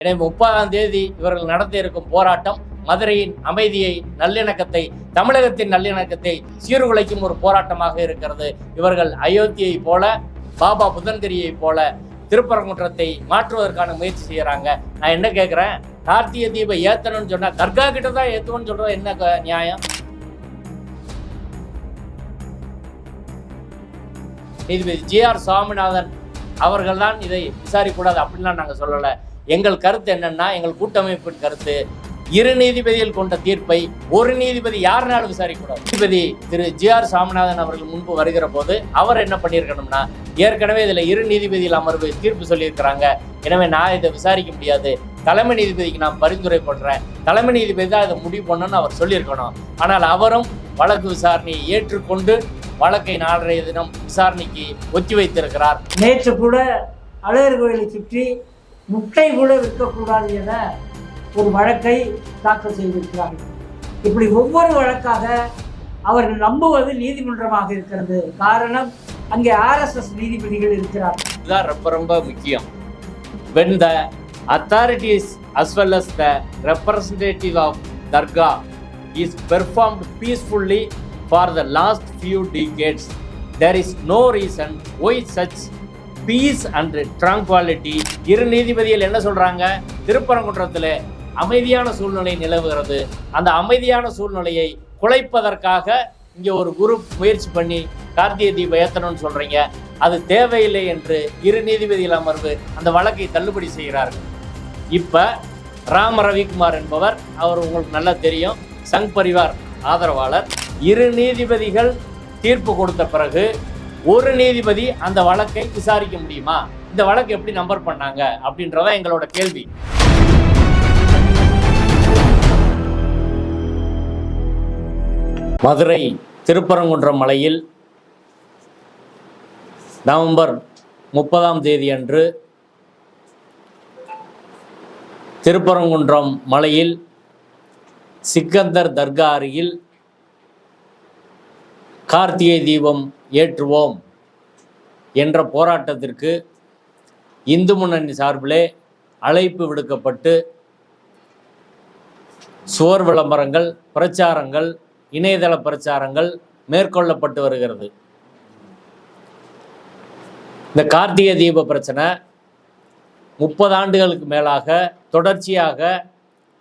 எனவே முப்பதாம் தேதி இவர்கள் நடத்த இருக்கும் போராட்டம் மதுரையின் அமைதியை நல்லிணக்கத்தை தமிழகத்தின் நல்லிணக்கத்தை சீர்குலைக்கும் ஒரு போராட்டமாக இருக்கிறது. இவர்கள் அயோத்தியை போல பாபா புதன்கிரியை போல திருப்பரங்குன்றத்தை மாற்றுவதற்கான முயற்சி செய்யறாங்க. நான் என்ன கேட்குறேன் கார்த்திகை தீபம் ஏத்தணும்னு சொன்னா தர்கா கிட்ட தான் ஏத்துவோம்னு சொல்கிறது என்ன க- நியாயம்? நீதிபதி ஜி ஆர் சுவாமிநாதன் அவர்கள்தான் இதை விசாரிக்கக்கூடாது அப்படின்லாம் நாங்கள் சொல்லலை. எங்கள் கருத்து என்னன்னா எங்கள் கூட்டமைப்பின் கருத்து இரு நீதிபதிகள் கொண்ட தீர்ப்பை ஒரு நீதிபதி யாருனாலும் விசாரிக்கூடாது நீதிபதி திரு ஜி ஆர் சாமிநாதன் அவர்கள் முன்பு வருகிற போது அவர் என்ன பண்ணியிருக்கணும்னா ஏற்கனவே இதில் இரு நீதிபதிகள் அமர்வு தீர்ப்பு சொல்லியிருக்கிறாங்க. எனவே நான் இதை விசாரிக்க முடியாது. தலைமை நீதிபதிக்கு நான் பரிந்துரை பண்ணுறேன் தலைமை நீதிபதி தான் இதை முடிவு பண்ணணும்னு அவர் சொல்லியிருக்கணும். ஆனால் அவரும் வழக்கு விசாரணையை ஏற்றுக்கொண்டு வழக்கை நாளைய தினம் விசாரணைக்கு ஒத்தி வைத்திருக்கிறார். நேற்று கூட அழகர் கோயிலை சுற்றி முட்டை கூட விற்கக்கூடாது என ஒரு வழக்கை தாக்கல் செய்திருக்கிறார்கள் இப்படி ஒவ்வொரு வழக்காக அவர்கள் நம்புவது நீதிமன்றமாக இருக்கிறது காரணம் அங்கே ஆர்எஸ்எஸ் நீதிபதிகள் இருக்கிறார் இதுதான் ரொம்ப ரொம்ப முக்கியம் when the authorities as well as the representative of dargah is perform peacefully for the last few decades there is no reason why such peace and tranquility. இரு நீதிபதிகள் என்ன சொல்கிறாங்க திருப்பரங்குன்றத்தில் அமைதியான சூழ்நிலை நிலவுகிறது. அந்த அமைதியான சூழ்நிலையை குலைப்பதற்காக இங்கே ஒரு குரூப் முயற்சி பண்ணி கார்த்திகை தீபம் ஏற்றணும்னு சொல்கிறீங்க அது தேவையில்லை என்று இரு நீதிபதிகள் அமர்வு அந்த வழக்கை தள்ளுபடி செய்கிறார்கள். இப்போ ராம ரவிக்குமார் என்பவர் அவர் உங்களுக்கு நல்லா தெரியும் சங் பரிவார் ஆதரவாளர். இரு நீதிபதிகள் தீர்ப்பு கொடுத்த பிறகு ஒரு நீதிபதி அந்த வழக்கை விசாரிக்க முடியுமா? இந்த வழக்கு எப்படி நம்பர் பண்ணாங்க? அப்படின்றதான் எங்களோட கேள்வி. மதுரை திருப்பரங்குன்றம் மலையில் நவம்பர் முப்பதாம் தேதி அன்று திருப்பரங்குன்றம் மலையில் சிக்கந்தர் தர்கா அருகில் கார்த்திகை தீபம் ஏற்றுவோம் என்ற போராட்டத்திற்கு இந்து முன்னணி சார்பிலே அழைப்பு விடுக்கப்பட்டு சுவர் விளம்பரங்கள் பிரச்சாரங்கள் இணையதள பிரச்சாரங்கள் மேற்கொள்ளப்பட்டு வருகிறது. இந்த கார்த்திகை தீப பிரச்சனை முப்பது ஆண்டுகளுக்கு மேலாக தொடர்ச்சியாக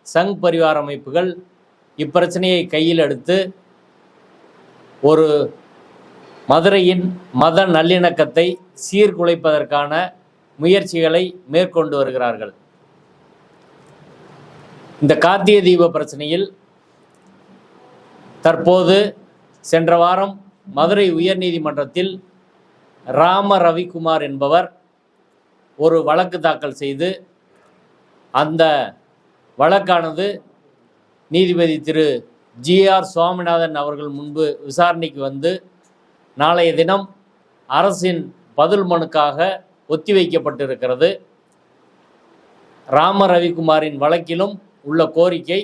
சங் பரிவார அமைப்புகள் இப்பிரச்சனையை கையில் எடுத்து ஒரு மதுரையின் மத நல்லிணக்கத்தை சீர்குலைப்பதற்கான முயற்சிகளை மேற்கொண்டு வருகிறார்கள். இந்த கார்த்திகை தீப பிரச்சனையில் தற்போது சென்ற வாரம் மதுரை உயர்நீதிமன்றத்தில் ராம ரவிக்குமார் என்பவர் ஒரு வழக்கு தாக்கல் செய்து அந்த வழக்கானது நீதிபதி திரு ஜிஆர் சுவாமிநாதன் அவர்கள் முன்பு விசாரணைக்கு வந்து நாளைய தினம் அரசின் பதில் மனுக்காக ஒத்திவைக்கப்பட்டிருக்கிறது. ராம ரவிக்குமாரின் வழக்கிலும் உள்ள கோரிக்கை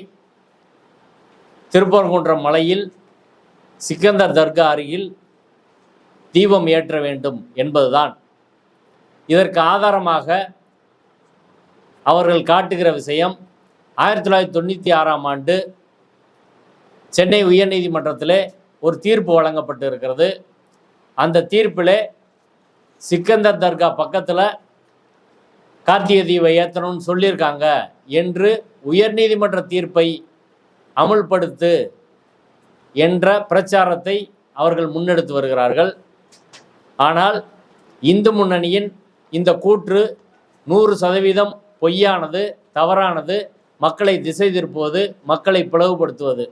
திருப்பரங்குன்றம் மலையில் சிக்கந்தர் தர்கா அருகில் தீபம் ஏற்ற வேண்டும் என்பதுதான். இதற்கு ஆதாரமாக அவர்கள் காட்டுகிற விஷயம் ஆயிரத்தி தொள்ளாயிரத்தி தொண்ணூற்றி ஆறாம் ஆண்டு சென்னை உயர்நீதிமன்றத்தில் ஒரு தீர்ப்பு வழங்கப்பட்டு இருக்கிறது அந்த தீர்ப்பிலே சிக்கந்தர் தர்கா பக்கத்தில் கார்த்திகை தீபை ஏற்றணும்னு சொல்லியிருக்காங்க என்று உயர்நீதிமன்ற தீர்ப்பை அமுல்படுத்து என்ற பிரச்சாரத்தை அவர்கள் முன்னெடுத்து வருகிறார்கள். ஆனால் இந்து முன்னணியின் இந்த கூற்று நூறு சதவீதம் பொய்யானது தவறானது மக்களை திசை திருப்புவது மக்களை பிளவுபடுத்துவது.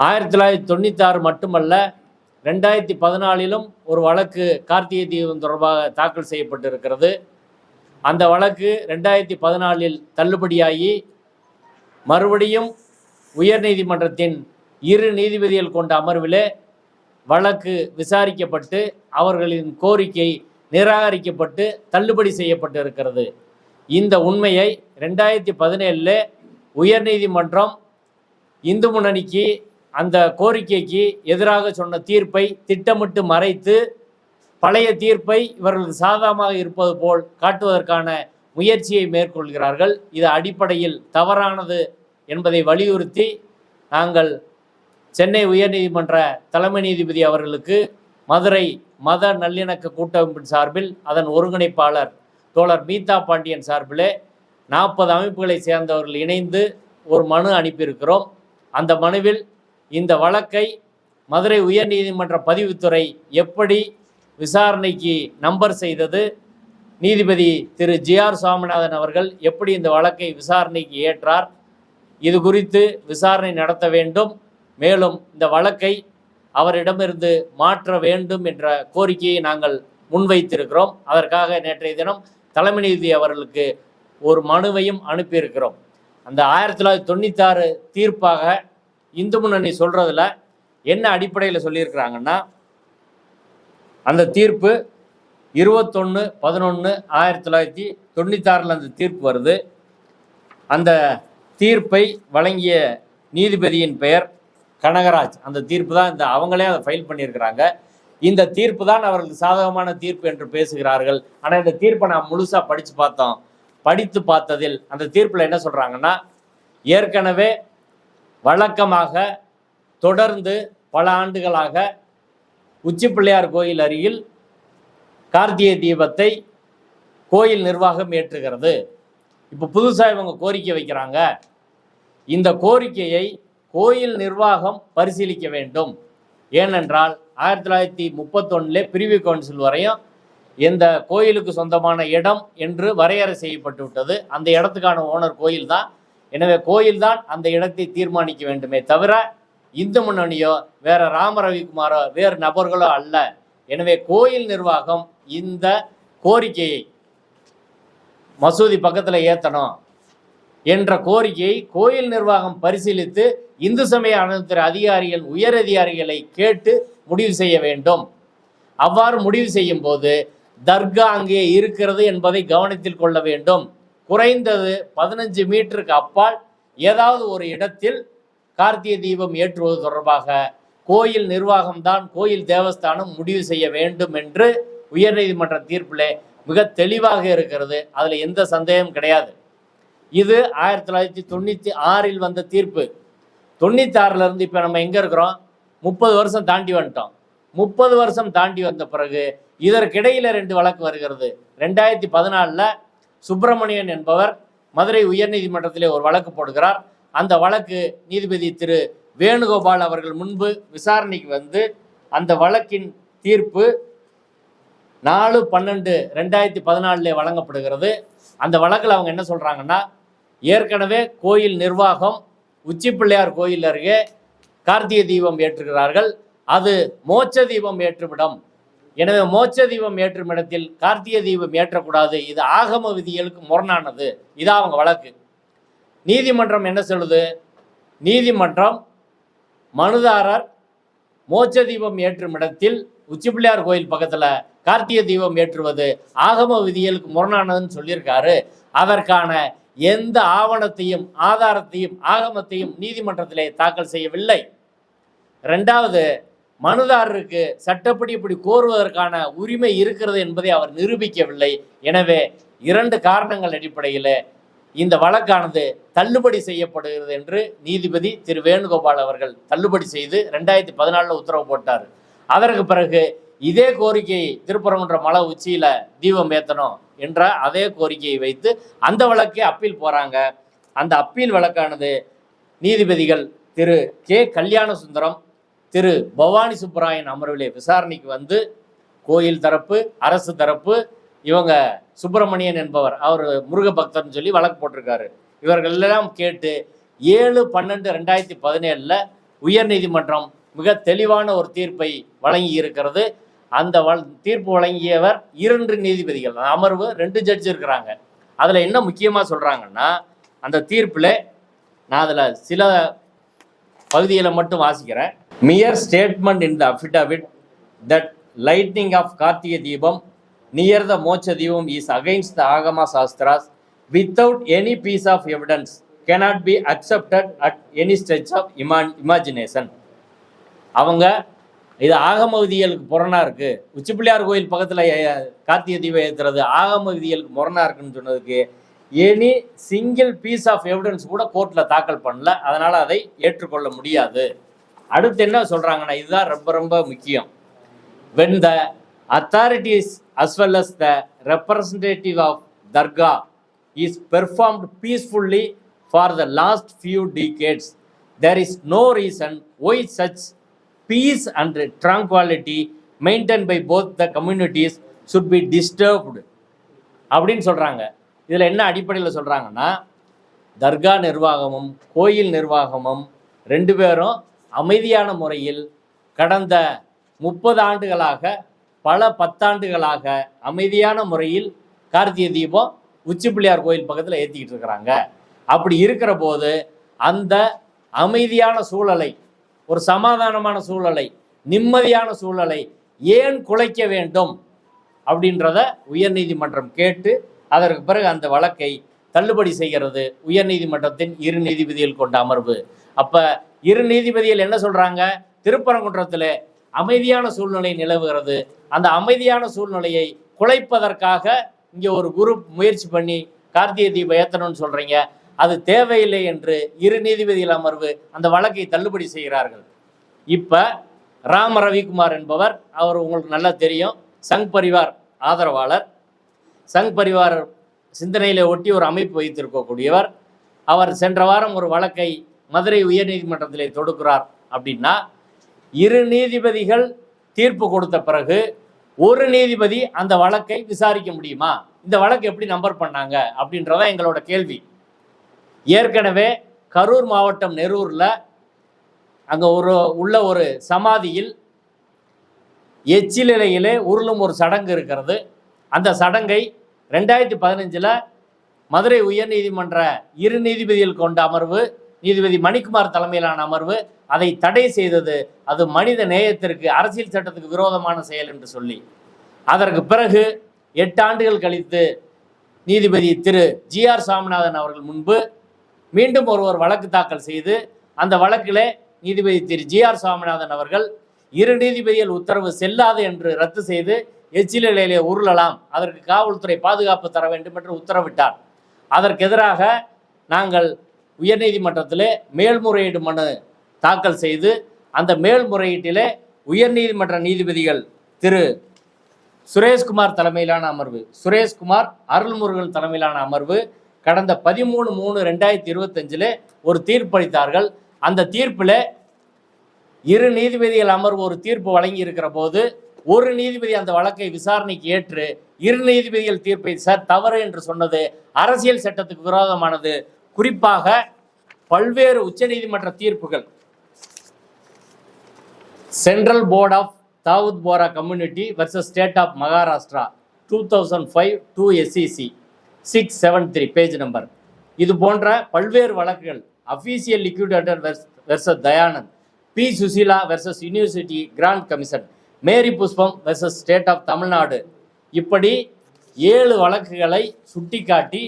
ஆயிரத்தி தொள்ளாயிரத்தி தொண்ணூத்தாறு மட்டுமல்ல ரெண்டாயிரத்தி பதினாலிலும் ஒரு வழக்கு கார்த்திகை தீபம் தொடர்பாக தாக்கல் செய்யப்பட்டிருக்கிறது. அந்த வழக்கு ரெண்டாயிரத்தி பதினாலில் தள்ளுபடியாகி மறுபடியும் உயர்நீதிமன்றத்தின் இரு நீதிபதிகள் கொண்ட அமர்விலே வழக்கு விசாரிக்கப்பட்டு அவர்களின் கோரிக்கை நிராகரிக்கப்பட்டு தள்ளுபடி செய்யப்பட்டு இருக்கிறது இந்த உண்மையை ரெண்டாயிரத்தி பதினேழில் உயர்நீதிமன்றம் இந்து முன்னணிக்கு அந்த கோரிக்கைக்கு எதிராக சொன்ன தீர்ப்பை திட்டமிட்டு மறைத்து பழைய தீர்ப்பை இவர்களுக்கு சாதகமாக இருப்பது போல் காட்டுவதற்கான முயற்சியை மேற்கொள்கிறார்கள். இது அடிப்படையில் தவறானது என்பதை வலியுறுத்தி நாங்கள் சென்னை உயர்நீதிமன்ற தலைமை நீதிபதி அவர்களுக்கு மதுரை மத நல்லிணக்க கூட்டமைப்பின் சார்பில் அதன் ஒருங்கிணைப்பாளர் தோழர் மீதா பாண்டியன் சார்பிலே நாற்பது அமைப்புகளை சேர்ந்தவர்கள் இணைந்து ஒரு மனு அனுப்பியிருக்கிறோம். அந்த மனுவில் இந்த வழக்கை மதுரை உயர்நீதிமன்ற பதிவுத்துறை எப்படி விசாரணைக்கு நம்பர் செய்தது? நீதிபதி திரு. ஜி. ஆர். சுவாமிநாதன் அவர்கள் எப்படி இந்த வழக்கை விசாரணைக்கு ஏற்றார்? இது குறித்து விசாரணை நடத்த வேண்டும். மேலும் இந்த வழக்கை அவரிடமிருந்து மாற்ற வேண்டும் என்ற கோரிக்கையை நாங்கள் முன்வைத்திருக்கிறோம். அதற்காக நேற்றைய தினம் தலைமை நீதிபதி அவர்களுக்கு ஒரு மனுவையும் அனுப்பியிருக்கிறோம். அந்த ஆயிரத்தி தொள்ளாயிரத்தி தொண்ணூற்றி ஆறு தீர்ப்பாக இந்து முன்னணி சொல்றதுல என்ன அடிப்படையில் சொல்லியிருக்கிறாங்கன்னா அந்த தீர்ப்பு இருபத்தொன்று பதினொன்று ஆயிரத்தி தொள்ளாயிரத்தி தொண்ணூத்தாறில் அந்த தீர்ப்பு வருது. அந்த தீர்ப்பை வழங்கிய நீதிபதியின் பெயர் கனகராஜ். அந்த தீர்ப்பு தான் இந்த அவங்களே அதை ஃபைல் பண்ணியிருக்கிறாங்க. இந்த தீர்ப்பு தான் அவர்களுக்கு சாதகமான தீர்ப்பு என்று பேசுகிறார்கள். ஆனால் இந்த தீர்ப்பை நான் முழுசாக படித்து பார்த்தோம். படித்து பார்த்ததில் அந்த தீர்ப்பில் என்ன சொல்கிறாங்கன்னா ஏற்கனவே வழக்கமாக தொடர்ந்து பல ஆண்டுகளாக உச்சி பிள்ளையார் கோயில் அருகில் கார்த்திகை தீபத்தை கோயில் நிர்வாகம் ஏற்றுகிறது. இப்போ புதுசாக இவங்க கோரிக்கை வைக்கிறாங்க. இந்த கோரிக்கையை கோயில் நிர்வாகம் பரிசீலிக்க வேண்டும். ஏனென்றால் ஆயிரத்தி தொள்ளாயிரத்தி முப்பத்தொன்னுலே பிரிவு கவுன்சில் வரையும் எந்த கோயிலுக்கு சொந்தமான இடம் என்று வரையறை செய்யப்பட்டு விட்டது அந்த இடத்துக்கான ஓனர் கோயில் தான் எனவே கோயில்தான் அந்த இடத்தை தீர்மானிக்க வேண்டுமே தவிர இந்து முன்னணியோ வேற ராம ரவிக்குமாரோ வேறு நபர்களோ அல்ல. எனவே கோயில் நிர்வாகம் இந்த கோரிக்கையை மசூதி பக்கத்தில் ஏற்றணும் என்ற கோரிக்கையை கோயில் நிர்வாகம் பரிசீலித்து இந்து சமய அறநிலையத்துறை அதிகாரிகள் உயர் அதிகாரிகளை கேட்டு முடிவு செய்ய வேண்டும். அவ்வாறு முடிவு செய்யும் போது தர்கா அங்கே இருக்கிறது என்பதை கவனத்தில் கொள்ள வேண்டும். குறைந்தது பதினஞ்சு மீட்டருக்கு அப்பால் ஏதாவது ஒரு இடத்தில் கார்த்திகை தீபம் ஏற்றுவது தொடர்பாக கோயில் நிர்வாகம்தான் கோயில் தேவஸ்தானம் முடிவு செய்ய வேண்டும் என்று உயர்நீதிமன்ற தீர்ப்பிலே மிக தெளிவாக இருக்கிறது. அதில் எந்த சந்தேகம் கிடையாது. இது ஆயிரத்தி தொள்ளாயிரத்தி தொண்ணூற்றி ஆறில் வந்த தீர்ப்பு. தொண்ணூத்தாறுலேருந்து இப்போ நம்ம எங்கே இருக்கிறோம்? முப்பது வருஷம் தாண்டி வந்துட்டோம். முப்பது வருஷம் தாண்டி வந்த பிறகு இதற்கிடையில் ரெண்டு வழக்கு வருகிறது. ரெண்டாயிரத்தி பதினாலில் சுப்பிரமணியன் என்பவர் மதுரை உயர்நீதிமன்றத்திலே ஒரு வழக்கு போடுகிறார். அந்த வழக்கு நீதிபதி திரு வேணுகோபால் அவர்கள் முன்பு விசாரணைக்கு வந்து அந்த வழக்கின் தீர்ப்பு நாலு பன்னெண்டு ரெண்டாயிரத்தி பதினாலில் வழங்கப்படுகிறது. அந்த வழக்கில் அவங்க என்ன சொல்கிறாங்கன்னா ஏற்கனவே கோயில் நிர்வாகம் உச்சி பிள்ளையார் கோயில் அருகே கார்த்திகை தீபம் ஏற்றுகிறார்கள். அது மோட்ச தீபம் ஏற்றுவிடம் எனவே மோட்ச தீபம் ஏற்றும் இடத்தில் கார்த்திகை தீபம் ஏற்றக்கூடாது. இது ஆகம விதிகளுக்கு முரணானது. இதான் அவங்க வழக்கு. நீதிமன்றம் என்ன சொல்லுது? நீதிமன்றம் மனுதாரர் மோட்ச தீபம் ஏற்றும் இடத்தில் உச்சிப்பிள்ளையார் கோயில் பக்கத்தில் கார்த்திகை தீபம் ஏற்றுவது ஆகம விதிகளுக்கு முரணானதுன்னு சொல்லியிருக்காரு. அதற்கான எந்த ஆவணத்தையும் ஆதாரத்தையும் ஆகமத்தையும் நீதிமன்றத்திலே தாக்கல் செய்யவில்லை. ரெண்டாவது மனுதாரருக்கு சட்டப்படி இப்படி கோருவதற்கான உரிமை இருக்கிறது என்பதை அவர் நிரூபிக்கவில்லை. எனவே இரண்டு காரணங்கள் அடிப்படையில் இந்த வழக்கானது தள்ளுபடி செய்யப்படுகிறது என்று நீதிபதி திரு வேணுகோபால் அவர்கள் தள்ளுபடி செய்து ரெண்டாயிரத்தி பதினாலில் உத்தரவு போட்டார். அதற்கு பிறகு இதே கோரிக்கையை திருப்பரங்குன்ற மலை உச்சியில் தீபம் ஏற்றணும் என்ற அதே கோரிக்கையை வைத்து அந்த வழக்கே அப்பீல் போகிறாங்க அந்த அப்பீல் வழக்கானது நீதிபதிகள் திரு கே கல்யாண சுந்தரம் திரு பவானி சுப்பராயன் அமர்விலே விசாரணைக்கு வந்து கோயில் தரப்பு அரசு தரப்பு இவங்க சுப்பிரமணியன் என்பவர் அவர் முருக பக்தர்னு சொல்லி வழக்கு போட்டிருக்காரு. இவர்கள் எல்லாம் கேட்டு ஏழு பன்னெண்டு ரெண்டாயிரத்தி பதினேழில் உயர்நீதிமன்றம் மிக தெளிவான ஒரு தீர்ப்பை வழங்கி இருக்கிறது. அந்த வழ தீர்ப்பு வழங்கியவர் இரண்டு நீதிபதிகள். அமர்வு ரெண்டு ஜட்ஜ் இருக்கிறாங்க. அதில் என்ன முக்கியமாக சொல்கிறாங்கன்னா அந்த தீர்ப்பில் நான் அதில் சில பகுதிகளை மட்டும் வாசிக்கிறேன். Mere statement in the affidavit that lighting of Karthigai Deepam near the Moksha Deepam is against the Agama Shastras without any piece of evidence cannot be accepted at any stretch of ima imagination அவங்க இது ஆகமவிதியலுக்கு புறணா இருக்கு. உச்சிப்பிள்ளையார் கோயில் பக்கத்தில் கார்த்திகை தீபம் ஏற்றுறது ஆகமவிதியலுக்கு முரணா இருக்குன்னு சொன்னதுக்கு any single piece of evidence கூட கோர்ட்டில் தாக்கல் பண்ணல. அதனால் அதை ஏற்றுக்கொள்ள முடியாது. அடுத்து என்ன சொல்கிறாங்கன்னா இதுதான் ரொம்ப ரொம்ப முக்கியம் when the authorities as well as the representative of dargah is performed peacefully for the last few decades there is no reason why such peace and tranquility maintain by both the communities should be disturbed அப்படின்னு சொல்கிறாங்க இதில் என்ன அடிப்படையில் சொல்கிறாங்கன்னா தர்கா நிர்வாகமும் கோயில் நிர்வாகமும் ரெண்டு பேரும் அமைதியான முறையில் கடந்த முப்பது ஆண்டுகளாக பல பத்தாண்டுகளாக அமைதியான முறையில் கார்த்திகை தீபம் உச்சிப்பிள்ளையார் கோயில் பக்கத்தில் ஏற்றிக்கிட்டு இருக்கிறாங்க. அப்படி இருக்கிற போது அந்த அமைதியான சூழலை ஒரு சமாதானமான சூழலை நிம்மதியான சூழலை ஏன் குலைக்க வேண்டும் அப்படின்றத உயர்நீதிமன்றம் கேட்டு அதற்கு பிறகு அந்த வழக்கை தள்ளுபடி செய்கிறது உயர்நீதிமன்றத்தின் இரு நீதிபதிகள் கொண்ட அமர்வு. அப்போ இரு நீதிபதிகள் என்ன சொல்கிறாங்க திருப்பரங்குன்றத்தில் அமைதியான சூழ்நிலை நிலவுகிறது. அந்த அமைதியான சூழ்நிலையை குலைப்பதற்காக இங்கே ஒரு குரூப் முயற்சி பண்ணி கார்த்திகை தீபம் ஏத்தணும்னு சொல்கிறீங்க அது தேவையில்லை என்று இரு நீதிபதிகள் அமர்வு அந்த வழக்கை தள்ளுபடி செய்கிறார்கள். இப்போ ராம ரவிக்குமார் என்பவர் அவர் உங்களுக்கு நல்லா தெரியும். சங் பரிவார் ஆதரவாளர். சங் பரிவார் சிந்தனையில ஒட்டி ஒரு அமைப்பு வைத்திருக்கக்கூடியவர். அவர் சென்ற வாரம் ஒரு வழக்கை மதுரை உயர்நீதிமன்றத்தில் தொடுக்கிறார் அப்படின்னா இரு நீதிபதிகள் தீர்ப்பு கொடுத்த பிறகு ஒரு நீதிபதி அந்த வழக்கை விசாரிக்க முடியுமா? இந்த வழக்கு எப்படி நம்பர் பண்ணாங்க? அப்படின்றத எங்களோட கேள்வி. ஏற்கனவே கரூர் மாவட்டம் நெரூரில் அங்கே ஒரு உள்ள ஒரு சமாதியில் எச்சிலையிலே உருளும் ஒரு சடங்கு இருக்கிறது. அந்த சடங்கை ரெண்டாயிரத்தி பதினஞ்சில் மதுரை உயர்நீதிமன்ற இரு நீதிபதிகள் கொண்ட அமர்வு நீதிபதி மணிக்குமார் தலைமையிலான அமர்வு அதை தடை செய்தது அது மனித நேயத்திற்கு அரசியல் சட்டத்துக்கு விரோதமான செயல் என்று சொல்லி. அதற்கு பிறகு எட்டு ஆண்டுகள் கழித்து நீதிபதி திரு ஜி ஆர் சாமிநாதன் அவர்கள் முன்பு மீண்டும் ஒருவர் வழக்கு தாக்கல் செய்து அந்த வழக்கிலே நீதிபதி திரு ஜி ஆர் சாமிநாதன் அவர்கள் இரு நீதிபதிகள் உத்தரவு செல்லாது என்று ரத்து செய்து எச்சிலையிலே உருளலாம். அதற்கு காவல்துறை பாதுகாப்பு தர வேண்டும் என்று உத்தரவிட்டார். அதற்கு எதிராக நாங்கள் உயர்நீதிமன்றத்தில் மேல்முறையீடு மனு தாக்கல் செய்து அந்த மேல்முறையீட்டிலே உயர்நீதிமன்ற நீதிபதிகள் திரு. சுரேஷ்குமார் தலைமையிலான அமர்வு சுரேஷ்குமார் அருள்முருகன் தலைமையிலான அமர்வு கடந்த பதிமூணு மூணு ரெண்டாயிரத்தி இருபத்தஞ்சில் ஒரு தீர்ப்பளித்தார்கள் அந்த தீர்ப்பில் இரு நீதிபதிகள் அமர்வு ஒரு தீர்ப்பு வழங்கி இருக்கிற போது ஒரு நீதிபதி அந்த வழக்கை விசாரணைக்கு ஏற்று இரு நீதிபதிகள் தீர்ப்பை சார் தவறு என்று சொன்னது அரசியல் சட்டத்துக்கு விரோதமானது. குறிப்பாக பல்வேறு உச்சநீதிமன்ற தீர்ப்புகள். Central board of Dawood Bohra community versus state of Maharashtra two thousand five two SCC six seven three page number. இது போன்ற பல்வேறு வழக்குகள் official liquidator versus Dayanand B Susheela versus university grant commission Mary Pushpam versus state of Tamil Nadu. இப்படி ஏழு வழக்குகளை சுட்டிக்காட்டி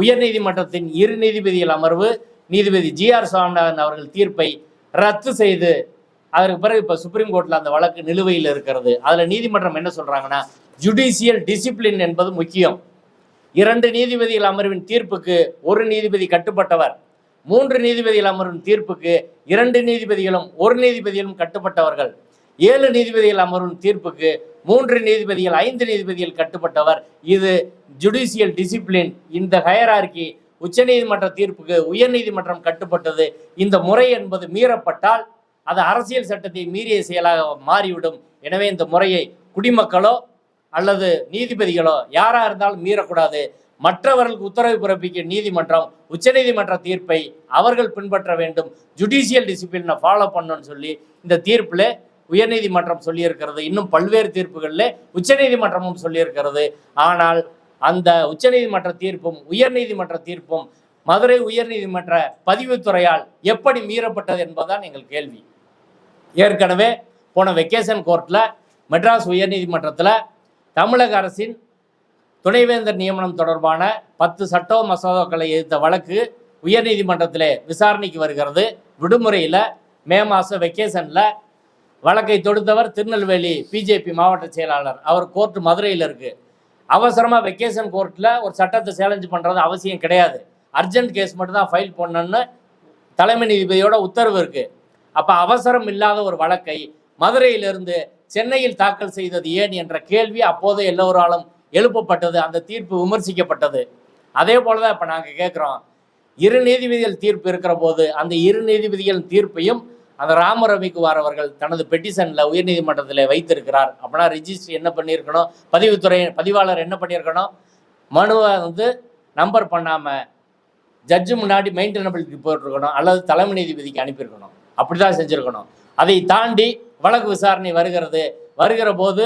உயர்நீதிமன்றத்தின் இரு நீதிபதிகள் அமர்வு நீதிபதி ஜி ஆர் சுவாமிநாதன் அவர்கள் தீர்ப்பை ரத்து செய்து அதற்கு பிறகு இப்போ சுப்ரீம் கோர்ட்டில் அந்த வழக்கு நிலுவையில் இருக்கிறது. அதில் நீதிமன்றம் என்ன சொல்கிறாங்கன்னா ஜுடிஷியல் டிசிப்ளின் என்பது முக்கியம். இரண்டு நீதிபதிகள் அமர்வின் தீர்ப்புக்கு ஒரு நீதிபதி கட்டுப்பட்டவர் மூன்று நீதிபதிகள் அமர்வின் தீர்ப்புக்கு இரண்டு நீதிபதிகளும் ஒரு நீதிபதிகளும் கட்டுப்பட்டவர்கள். ஏழு நீதிபதிகள் அமரும் தீர்ப்புக்கு மூன்று நீதிபதிகள் ஐந்து நீதிபதிகள் கட்டுப்பட்டவர். இது ஜுடிஷியல் டிசிப்ளின் இந்த ஹயரார்கி உச்சநீதிமன்ற தீர்ப்புக்கு உயர்நீதிமன்றம் கட்டுப்பட்டது. இந்த முறை என்பது மீறப்பட்டால் அது அரசியல் சட்டத்தை மீறிய செயலாக மாறிவிடும். எனவே இந்த முறையை குடிமக்களோ அல்லது நீதிபதிகளோ யாராக இருந்தாலும் மீறக்கூடாது. மற்றவர்களுக்கு உத்தரவு பிறப்பிக்க நீதிமன்றம் உச்சநீதிமன்ற தீர்ப்பை அவர்கள் பின்பற்ற வேண்டும். ஜுடிஷியல் டிசிப்ளினை ஃபாலோ பண்ணணும்னு சொல்லி இந்த தீர்ப்பில் உயர்நீதிமன்றம் சொல்லியிருக்கிறது. இன்னும் பல்வேறு தீர்ப்புகளில் உச்சநீதிமன்றமும் சொல்லியிருக்கிறது. ஆனால் அந்த உச்சநீதிமன்ற தீர்ப்பும் உயர்நீதிமன்ற தீர்ப்பும் மதுரை உயர்நீதிமன்ற பதிவுத்துறையால் எப்படி மீறப்பட்டது என்பதுதான் எங்கள் கேள்வி. ஏற்கனவே போன வெக்கேஷன் கோர்ட்டில் மெட்ராஸ் உயர்நீதிமன்றத்தில் தமிழக அரசின் துணைவேந்தர் நியமனம் தொடர்பான பத்து சட்ட மசோதாக்களை எதிர்த்த வழக்கு உயர்நீதிமன்றத்தில் விசாரணைக்கு வருகிறது. விடுமுறையில் மே மாதம் வெக்கேஷனில் வழக்கை தொடுத்தவர் திருநெல்வேலி பிஜேபி மாவட்ட செயலாளர். அவர் கோர்ட் மதுரையில் இருக்கு. அவசரமாக வெக்கேஷன் கோர்ட்டில் ஒரு சட்டத்தை சேலஞ்ச் பண்ணுறது அவசியம் கிடையாது. அர்ஜென்ட் கேஸ் மட்டும்தான் ஃபைல் பண்ணணும்னு தலைமை நீதிபதியோட உத்தரவு இருக்கு. அப்போ அவசரம் இல்லாத ஒரு வழக்கை மதுரையிலிருந்து சென்னையில் தாக்கல் செய்தது ஏன் என்ற கேள்வி அப்போது எல்லோராலும் எழுப்பப்பட்டது. அந்த தீர்ப்பு விமர்சிக்கப்பட்டது. அதே போல தான் இப்போ நாங்கள் கேட்குறோம் இரு நீதிபதிகள் தீர்ப்பு இருக்கிற போது அந்த இரு நீதிபதிகள் தீர்ப்பையும் அந்த ராம ரவிக்குமார் அவர்கள் தனது பெட்டிஷனில் உயர்நீதிமன்றத்தில் வைத்திருக்கிறார். அப்படின்னா ரிஜிஸ்ட்ரி என்ன பண்ணியிருக்கணும்? பதிவுத்துறை பதிவாளர் என்ன பண்ணியிருக்கணும்? மனுவை வந்து நம்பர் பண்ணாமல் ஜட்ஜு முன்னாடி மெயின்டெனபிலிட்டி போட்டிருக்கணும். அல்லது தலைமை நீதிபதிக்கு அனுப்பியிருக்கணும். அப்படி தான் செஞ்சுருக்கணும். அதை தாண்டி வழக்கு விசாரணை வருகிறது. வருகிற போது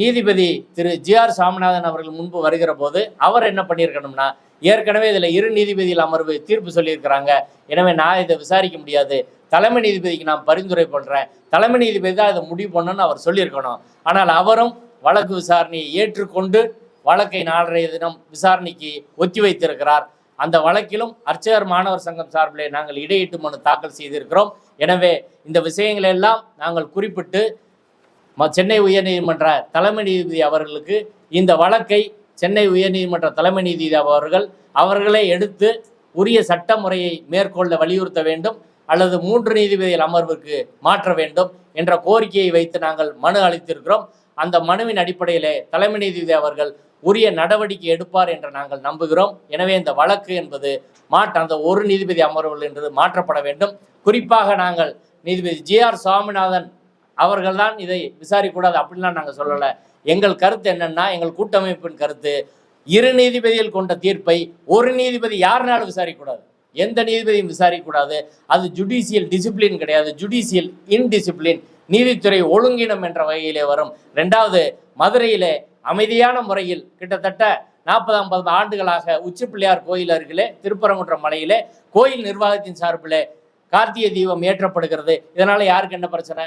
நீதிபதி திரு ஜி ஆர் சாமிநாதன் அவர்கள் முன்பு வருகிற போது அவர் என்ன பண்ணியிருக்கணும்னா ஏற்கனவே இதில் இரு நீதிபதிகள் அமர்வு தீர்ப்பு சொல்லியிருக்கிறாங்க. எனவே நான் இதை விசாரிக்க முடியாது. தலைமை நீதிபதிக்கு நான் பரிந்துரை பண்ணுறேன் தலைமை நீதிபதி தான் இதை முடிவு பண்ணணும்னு அவர் சொல்லியிருக்கணும். ஆனால் அவரும் வழக்கு விசாரணையை ஏற்றுக்கொண்டு வழக்கை நாளைய தினம் விசாரணைக்கு ஒத்தி வைத்திருக்கிறார். அந்த வழக்கிலும் அர்ச்சகர் மாணவர் சங்கம் சார்பிலே நாங்கள் இடையீட்டு மனு தாக்கல் செய்திருக்கிறோம். எனவே இந்த விஷயங்களை எல்லாம் நாங்கள் குறிப்பிட்டு ம- சென்னை உயர்நீதிமன்ற தலைமை நீதிபதி அவர்களுக்கு இந்த வழக்கை சென்னை உயர்நீதிமன்ற தலைமை நீதிபதி அவர்கள் அவர்களை எடுத்து உரிய சட்ட முறையை மேற்கொள்ள வலியுறுத்த வேண்டும் அல்லது மூன்று நீதிபதிகள் அமர்வுக்கு மாற்ற வேண்டும் என்ற கோரிக்கையை வைத்து நாங்கள் மனு அளித்திருக்கிறோம். அந்த மனுவின் அடிப்படையிலே தலைமை நீதிபதி அவர்கள் உரிய நடவடிக்கை எடுப்பார் என்று நாங்கள் நம்புகிறோம். எனவே இந்த வழக்கு என்பது மாற்ற அந்த ஒரு நீதிபதி அமர்வுகள் என்பது மாற்றப்பட வேண்டும். குறிப்பாக நாங்கள் நீதிபதி ஜி ஆர் சுவாமிநாதன் அவர்கள் தான் இதை விசாரிக்கக்கூடாது அப்படின்லாம் நாங்கள் சொல்லலை. எங்கள் கருத்து என்னன்னா எங்கள் கூட்டமைப்பின் கருத்து இரு நீதிபதிகள் கொண்ட தீர்ப்பை ஒரு நீதிபதி யாருனாலும் விசாரிக்கக்கூடாது. எந்த நீதிபதியும் விசாரிக்கக்கூடாது. அது ஜுடிஷியல் டிசிப்ளின் கிடையாது. ஜுடிஷியல் இன்டிசிப்ளின் நீதித்துறை ஒழுங்கினம் என்ற வகையிலே வரும். ரெண்டாவது மதுரையிலே அமைதியான முறையில் கிட்டத்தட்ட நாற்பது ஐம்பது ஆண்டுகளாக உச்சி பிள்ளையார் கோயில் அருகிலே திருப்பரங்குன்றம் மலையிலே கோயில் நிர்வாகத்தின் சார்பிலே கார்த்திகை தீபம் ஏற்றப்படுகிறது. இதனால யாருக்கு என்ன பிரச்சனை?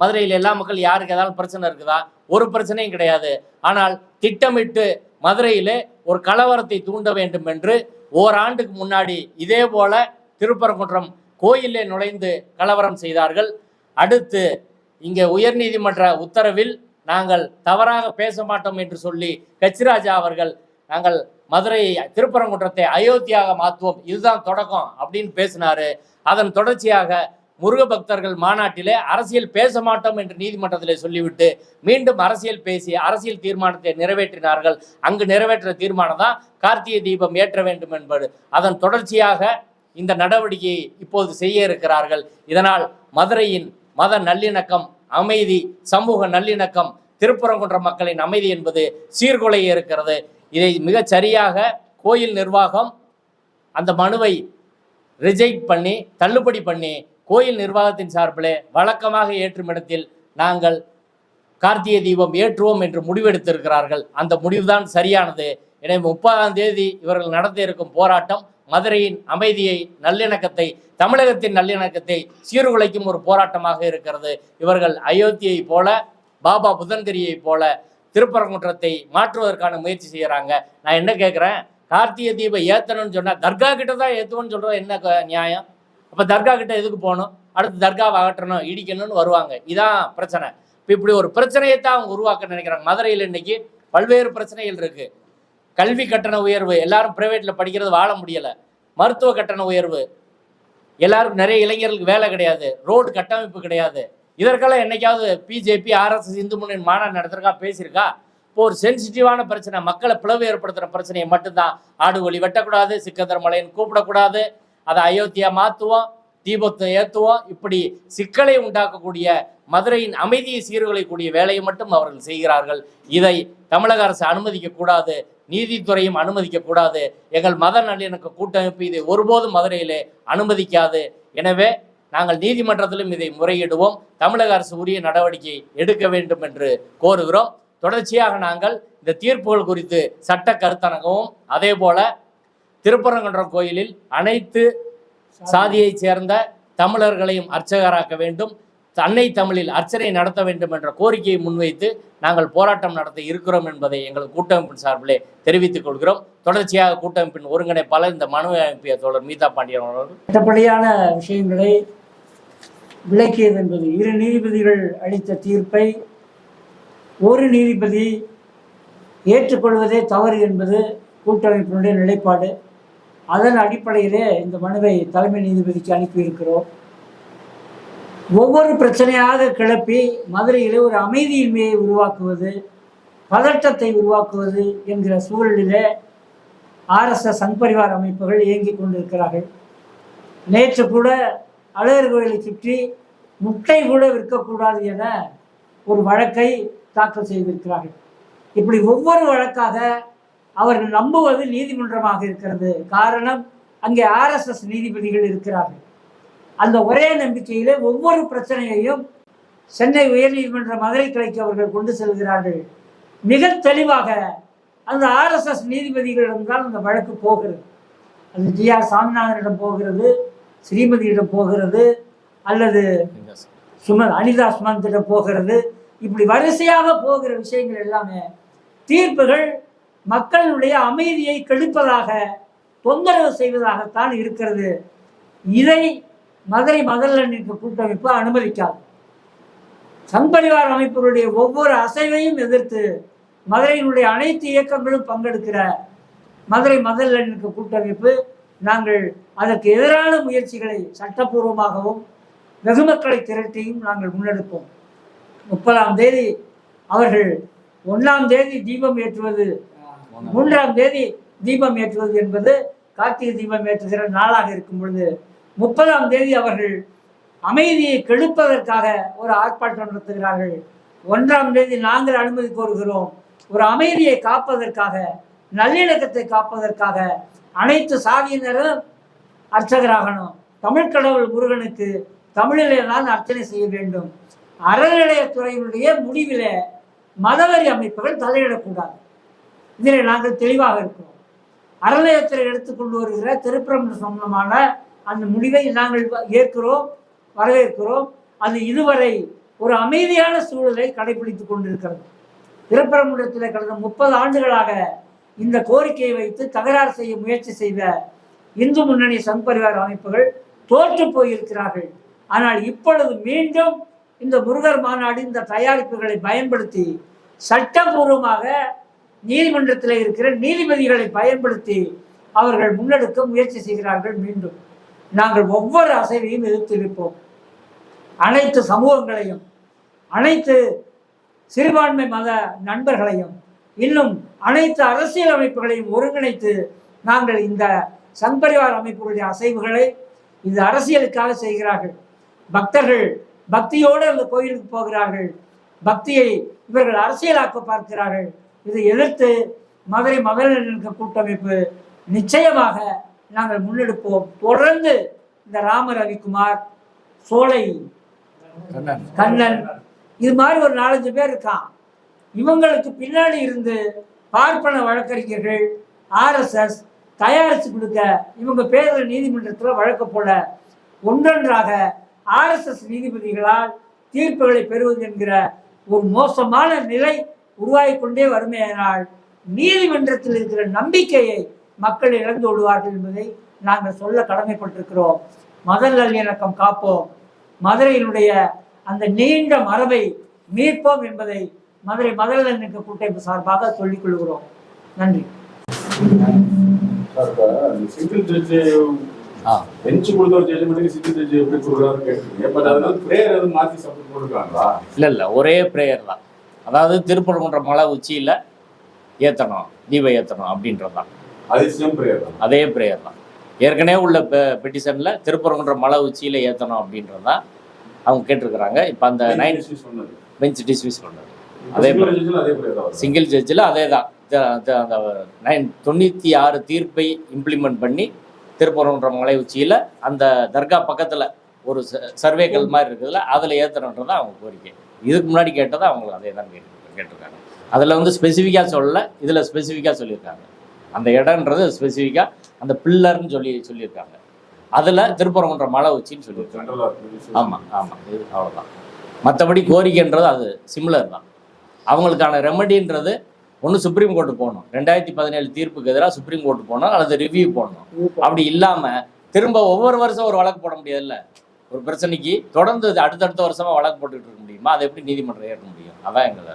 மதுரையில் எல்லா மக்கள் யாருக்கு ஏதாவது பிரச்சனை இருக்குதா? ஒரு பிரச்சனையும் கிடையாது. ஆனால் திட்டமிட்டு மதுரையிலே ஒரு கலவரத்தை தூண்ட வேண்டும் என்று ஓராண்டுக்கு முன்னாடி இதே போல திருப்பரங்குன்றம் கோயிலே நுழைந்து கலவரம் செய்தார்கள். அடுத்து இங்கே உயர்நீதிமன்ற உத்தரவில் நாங்கள் தவறாக பேச மாட்டோம் என்று சொல்லி கச்சிராஜா அவர்கள் நாங்கள் மதுரை திருப்பரங்குன்றத்தை அயோத்தியாக மாற்றுவோம் இதுதான் தொடக்கம் அப்படின்னு பேசினாரு. அதன் தொடர்ச்சியாக முருக பக்தர்கள் மாநாட்டிலே அரசியல் பேச மாட்டோம் என்று நீதிமன்றத்தில் சொல்லிவிட்டு மீண்டும் அரசியல் பேசி அரசியல் தீர்மானத்தை நிறைவேற்றினார்கள். அங்கு நிறைவேற்ற தீர்மானம் தான் கார்த்திகை தீபம் ஏற்ற வேண்டும் என்பது. அதன் தொடர்ச்சியாக இந்த நடவடிக்கையை இப்போது செய்ய இருக்கிறார்கள். இதனால் மதுரையின் மத நல்லிணக்கம் அமைதி சமூக நல்லிணக்கம் திருப்பரங்குன்ற மக்களின் அமைதி என்பது சீர்குலைய இருக்கிறது. இதை மிகச் சரியாக கோயில் நிர்வாகம் அந்த மனுவை ரிஜெக்ட் பண்ணி தள்ளுபடி பண்ணி கோயில் நிர்வாகத்தின் சார்பிலே வழக்கமாக ஏற்றும் இடத்தில் நாங்கள் கார்த்திகை தீபம் ஏற்றுவோம் என்று முடிவெடுத்திருக்கிறார்கள். அந்த முடிவுதான் சரியானது. எனவே முப்பதாம் தேதி இவர்கள் நடத்த இருக்கும் போராட்டம் மதுரையின் அமைதியை நல்லிணக்கத்தை தமிழகத்தின் நல்லிணக்கத்தை சீர்குலைக்கும் ஒரு போராட்டமாக இருக்கிறது. இவர்கள் அயோத்தியை போல பாபா புதன்கரியை போல திருப்பரங்குன்றத்தை மாற்றுவதற்கான முயற்சி செய்கிறாங்க நான் என்ன கேட்குறேன் கார்த்திகை தீபம் ஏற்றணும்னு சொன்னால் தர்கா கிட்ட தான் ஏற்றுவோன்னு சொல்கிறது என்ன க- நியாயம்? அப்போ தர்கா கிட்ட எதுக்கு போகணும்? அடுத்து தர்காவை அகற்றணும் இடிக்கணும்னு வருவாங்க. இதான் பிரச்சனை. இப்போ இப்படி ஒரு பிரச்சனையை தான் அவங்க உருவாக்க நினைக்கிறாங்க. மதுரையில் இன்னைக்கு பல்வேறு பிரச்சனைகள் இருக்கு. கல்வி கட்டண உயர்வு எல்லாரும் பிரைவேட்டில் படிக்கிறது வாழ முடியலை. மருத்துவ கட்டண உயர்வு. எல்லாருக்கும் நிறைய இளைஞர்களுக்கு வேலை கிடையாது. ரோடு கட்டமைப்பு கிடையாது. இதற்கெல்லாம் என்னைக்காவது பிஜேபி ஆர்எஸ்எஸ் இந்து முன்னணி மாநாடு நடத்திருக்கா பேசியிருக்கா? இப்போ ஒரு சென்சிட்டிவான பிரச்சனை. மக்களை பிளவு ஏற்படுத்துகிற பிரச்சனையை மட்டும்தான். ஆடு ஒளி வெட்டக்கூடாது சிக்கந்தர் மலைன்னு கூப்பிடக்கூடாது. அதை அயோத்தியா மாற்றுவோம் தீபத்தை ஏற்றுவோம் இப்படி சிக்கலை உண்டாக்கக்கூடிய மதுரையின் அமைதியை சீர்குலைக்கூடிய வேலையை மட்டும் அவர்கள் செய்கிறார்கள். இதை தமிழக அரசு அனுமதிக்கக்கூடாது நீதித்துறையும் அனுமதிக்கக்கூடாது. எங்கள் மத நல்லிணக்க கூட்டமைப்பு இதை ஒருபோதும் மதுரையிலே அனுமதிக்காது. எனவே நாங்கள் நீதிமன்றத்திலும் இதை முறையிடுவோம். தமிழக அரசு உரிய நடவடிக்கை எடுக்க வேண்டும் என்று கோருகிறோம். தொடர்ச்சியாக நாங்கள் இந்த தீர்ப்புகள் குறித்து சட்ட கருத்தரங்கமும் அதே போல திருப்பரங்குன்றம் கோயிலில் அனைத்து சாதியைச் சேர்ந்த தமிழர்களையும் அர்ச்சகராக்க வேண்டும். அன்னை தமிழில் அர்ச்சனை நடத்த வேண்டும் என்ற கோரிக்கையை முன்வைத்து நாங்கள் போராட்டம் நடத்த இருக்கிறோம் என்பதை எங்கள் கூட்டமைப்பின் சார்பிலே தெரிவித்துக் கொள்கிறோம். தொடர்ச்சியாக கூட்டமைப்பின் ஒருங்கிணைப்பாளர் இந்த மனு அமைப்பிய தோழர் மீதா பாண்டியன் அவர்கள். மற்றபடியான விஷயங்களை விளக்கியது என்பது இரு நீதிபதிகள் அளித்த தீர்ப்பை ஒரு நீதிபதி ஏற்றுக்கொள்வதே தவறு என்பது கூட்டமைப்பினுடைய நிலைப்பாடு. அதன் அடிப்படையிலே இந்த மனுவை தலைமை நீதிபதிக்கு அனுப்பியிருக்கிறோம். ஒவ்வொரு பிரச்சனையாக கிளப்பி மதுரையில் ஒரு அமைதியின்மையை உருவாக்குவது பதட்டத்தை உருவாக்குவது என்கிற சூழலிலே ஆர்எஸ்எஸ் சங்பரிவார் அமைப்புகள் இயங்கிக் கொண்டிருக்கிறார்கள். நேற்று கூட அழகர் கோயிலை சுற்றி முட்டை கூட விற்கக்கூடாது என ஒரு வழக்கை தாக்கல் செய்திருக்கிறார்கள். இப்படி ஒவ்வொரு வழக்காக அவர்கள் நம்புவது நீதிமன்றமாக இருக்கிறது. காரணம் அங்கே ஆர்எஸ்எஸ் நீதிபதிகள் இருக்கிறார்கள். அந்த ஒரே நம்பிக்கையிலே ஒவ்வொரு பிரச்சனையையும் சென்னை உயர்நீதிமன்ற மதுரை கிளைக்கு அவர்கள் கொண்டு செல்கிறார்கள். மிக தெளிவாக அந்த ஆர்எஸ்எஸ் நீதிபதிகளிடம் தான் அந்த வழக்கு போகிறது. அது ஜி ஆர் சாமிநாதனிடம் போகிறது ஸ்ரீமதியிடம் போகிறது அல்லது சுமன் அனிதா சுமந்திடம் போகிறது. இப்படி வரிசையாக போகிற விஷயங்கள் எல்லாமே தீர்ப்புகள் மக்களுடைய அமைதியை கெடுப்பதாக தொந்தரவு செய்வதாகத்தான் இருக்கிறது. இதை மதுரை மதநலனுக்கு கூட்டமைப்பு அனுமதிக்காது. சங்பரிவார் அமைப்புகளுடைய ஒவ்வொரு அசைவையும் எதிர்த்து மதுரையினுடைய அனைத்து இயக்கங்களும் பங்கெடுக்கிற மதுரை மதநலனுக்கு கூட்டமைப்பு நாங்கள் அதற்கு எதிரான முயற்சிகளை சட்டப்பூர்வமாகவும் வெகுமக்களை திரட்டியும் நாங்கள் முன்னெடுப்போம். முப்பதாம் தேதி அவர்கள் ஒன்றாம் தேதி தீபம் ஏற்றுவது மூன்றாம் தேதி தீபம் ஏற்றுவது என்பது கார்த்திகை தீபம் ஏற்றுகிற நாளாக இருக்கும் பொழுது முப்பதாம் தேதி அவர்கள் அமைதியை கெடுப்பதற்காக ஒரு ஆர்ப்பாட்டம் நடத்துகிறார்கள். ஒன்றாம் தேதி நாங்கள் அனுமதி கோருகிறோம். ஒரு அமைதியை காப்பதற்காக நல்லிணக்கத்தை காப்பதற்காக அனைத்து சாதியினரும் அர்ச்சகராகணும். தமிழ் கடவுள் முருகனுக்கு தமிழிலே தான் அர்ச்சனை செய்ய வேண்டும். அறநிலையத்துறையினுடைய முடிவிலே மதவரி அமைப்புகள் தலையிடக்கூடாது. இதில் நாங்கள் தெளிவாக இருக்கிறோம். அறநிலையத்துறை எடுத்துக்கொண்டு வருகிற திருப்பரம் சம்பந்தமான அந்த முடிவை நாங்கள் ஏற்கிறோம் வரவேற்கிறோம். அது இதுவரை ஒரு அமைதியான சூழலை கடைபிடித்துக் கொண்டிருக்கிறது. திருப்பரங்குன்றத்தில் கடந்த முப்பது ஆண்டுகளாக இந்த கோரிக்கையை வைத்து தகராறு செய்ய முயற்சி செய்த இந்து முன்னணி சம்பரிவார அமைப்புகள் தோற்று போயிருக்கிறார்கள். ஆனால் இப்பொழுது மீண்டும் இந்த முருகர் மாநாடு இந்த தயாரிப்புகளை பயன்படுத்தி சட்டபூர்வமாக நீதிமன்றத்தில் இருக்கிற நீதிபதிகளை பயன்படுத்தி அவர்கள் முன்னெடுக்க முயற்சி செய்கிறார்கள் மீண்டும். நாங்கள் ஒவ்வொரு அசைவையும் எதிர்த்து இருப்போம் அனைத்து சமூகங்களையும் அனைத்து சிறுபான்மை மத நண்பர்களையும் இன்னும் அனைத்து அரசியல் அமைப்புகளையும் ஒருங்கிணைத்து நாங்கள் இந்த சங்பரிவார் அமைப்புகளுடைய அசைவுகளை இந்த அரசியலுக்காக செய்கிறார்கள். பக்தர்கள் பக்தியோடு அந்த கோயிலுக்கு போகிறார்கள். பக்தியை இவர்கள் அரசியலாக்க பார்க்கிறார்கள். இதை எதிர்த்து மதுரை மகளிர் கூட்டமைப்பு நிச்சயமாக நாங்கள் முன்னெடுப்போம். தொடர்ந்து இந்த ராம ரவிக்குமார் சோலை கண்ணன். இது மாதிரி ஒரு நாலஞ்சு பேர் இருக்கான். இவங்களுக்கு பின்னாடி இருந்து பார்ப்பன வழக்கறிஞர்கள் ஆர்எஸ்எஸ் தயாரித்து கொடுக்க இவங்க பேரில் நீதிமன்றத்தில் வழக்கு போட ஒன்றொன்றாக ஆர்எஸ்எஸ் நீதிபதிகளால் தீர்ப்புகளை பெறுவது என்கிற ஒரு மோசமான நிலை உருவாகி கொண்டே வருமேயானால் நீதிமன்றத்தில் இருக்கிற நம்பிக்கையை மக்கள் இழந்து விடுவார்கள் என்பதை நாங்கள் சொல்ல கடமைப்பட்டிருக்கிறோம். மத நல்லிணக்கம் காப்போம். மதுரையினுடைய அந்த நீண்ட மரபை மீட்போம் என்பதை மதுரை மத நல்லிணக்க கூட்டமைப்பு சார்பாக சொல்லிக் கொள்கிறோம். நன்றி. சிங்கிள் ஜட்ஜ் ஆ. பெஞ்ச் கொடுத்த ஒரு ஜட்ஜ்மெண்ட்டுக்கு சிங்கிள் ஜட்ஜ் எப்படி கொடுக்குறாரு கேட்டிருக்கீங்க. பட் அதனால பிரேயர் எதுவும் மாத்தி சப்போர்ட் கொடுக்குறாங்களா இல்லை இல்லை ஒரே ப்ரேயர் தான். அதாவது திருப்பரங்குன்ற மலை உச்சியில் ஏற்றணும் தீபம் ஏற்றணும் அப்படின்றது தான். அது பிரேயர் தான். தான். ஏற்கனவே உள்ள பெட்டிஷனில் திருப்பரங்குன்ற மலை உச்சியில் ஏற்றணும் அப்படின்றது தான் அவங்க கேட்டிருக்கிறாங்க. இப்போ அந்த நைன் பெஞ்ச் டிஸ்மிஸ் பண்ணது. அதே தான். சிங்கிள் ஜட்ஜில் அதே தான். அந்த நைன் தொண்ணூற்றி ஆறு தீர்ப்பை இம்ப்ளிமெண்ட் பண்ணி திருப்பரங்குன்ற மலை உச்சியில் அந்த தர்கா பக்கத்தில் ஒரு சர்வேக்கள் மாதிரி இருக்குதுல்ல அதில் ஏற்றணுன்றது அவங்க கோரிக்கை. இதுக்கு முன்னாடி கேட்டது அவங்க அதே தான் கேட்டு கேட்டிருக்காங்க. அதில் வந்து ஸ்பெசிஃபிக்காக சொல்லல இதில் ஸ்பெசிஃபிக்காக சொல்லியிருக்காங்க. அந்த இடம்ன்றது ஸ்பெசிஃபிக்காக அந்த பில்லர்னு சொல்லி சொல்லியிருக்காங்க. அதில் திருப்பரங்குன்ற மலை உச்சின்னு சொல்லியிருக்காங்க. ஆமாம் ஆமாம் இது அவ்வளோதான் மற்றபடி கோரிக்கைன்றது அது சிமிலர் தான். அவங்களுக்கான ரெமடின்றது ஒன்று சுப்ரீம் கோர்ட்டு போகணும் ரெண்டாயிரத்தி பதினேழு தீர்ப்புக்கு எதிராக சுப்ரீம் கோர்ட்டு போகணும் அல்லது ரிவ்யூ போடணும். அப்படி இல்லாமல் திரும்ப ஒவ்வொரு வருஷம் ஒரு வழக்கு போட முடியாதுல்ல? ஒரு பிரச்சனைக்கு தொடர்ந்து அடுத்தடுத்த வருஷமா வழக்கு போட்டுக்கிட்டு இருக்க முடியுமா? அதை எப்படி நீதிமன்றம் ஏற்க முடியும்? அதான் எங்களை